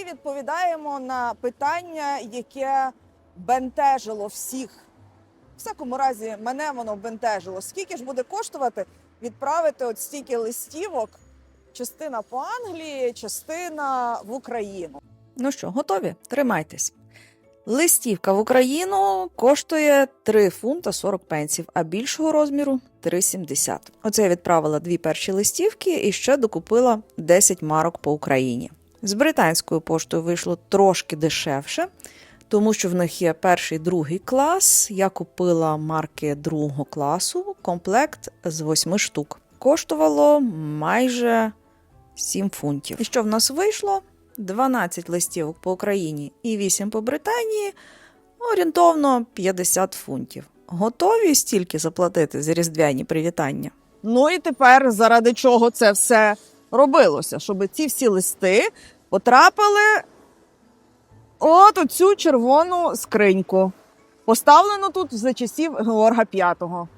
і відповідаємо на питання, яке бентежило всіх. В всякому разі, мене воно бентежило. Скільки ж буде коштувати відправити от стільки листівок? Частина по Англії, частина в Україну. Ну що, готові? Тримайтесь. Листівка в Україну коштує 3 фунта 40 пенсів, а більшого розміру 3,70. Оце я відправила дві перші листівки і ще докупила 10 марок по Україні. З британською поштою вийшло трошки дешевше, тому що в них є перший другий клас. Я купила марки другого класу, комплект з 8 штук. Коштувало майже 7 фунтів. І що в нас вийшло? 12 листівок по Україні і 8 по Британії, орієнтовно 50 фунтів. Готові стільки заплатити за різдвяні привітання? Ну і тепер заради чого це все робилося? Щоб ці всі листи потрапили от у цю червону скриньку. Поставлено тут за часів Георга V.